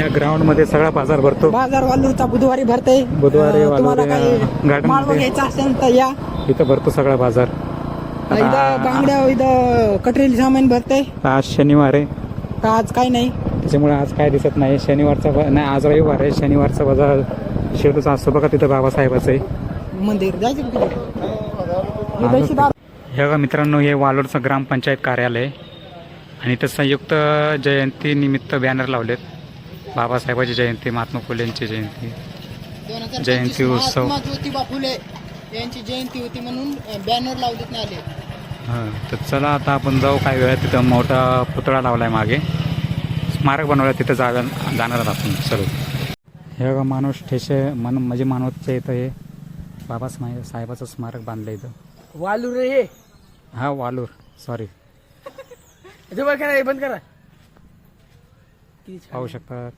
या ग्राउंडमध्ये सगळा बाजार भरतो. बाजार वालूरचा बुधवारी भरते. बुधवारी अं, तुम्हाला वालूर काही या garden माळवं मध्ये. घ्यायचं असेल तर या. इथं भरतो सगळा बाजार. इथं बांगड्या इथं कटरेल सामान भरते. आज शनिवार आहे. का आज काही नाही? त्याच्यामुळे आज काय दिसत नाही. शनिवारचा बा- नाही आज रविवार आहे. शनिवारचा बाजार शेवटचा असतो. बघा तिथं बाबासाहेबाचं आहे. मंदिर जायचं का तिकडे? हे बघा मित्रांनो हे वालोडचं ग्रामपंचायत कार्यालय. आणि इथं संयुक्त जयंती निमित्त बॅनर लावलेत. बाबासाहेबाची जयंती महात्मा फुले यांची जयंती 2025 जयंती उत्सव. महात्मा ज्योतिबा फुले यांची जयंती होती म्हणून बॅनर लावलेत ना आले. हां तर चला आता आपण जाऊ काही वेळा तिथं मोठा पुतळा लावलाय मागे. स्मारक बनवलं तिथं जागा जाणार आहोत आपण सर्व. हे बघा माणूस ठेसे मन म्हणजे मानवतच्या इथं हे बाबा साहेबाचं स्मारक बांधलं इथं. वालूर हे. हा वालूर. सॉरी बंद करा. पाहू शकता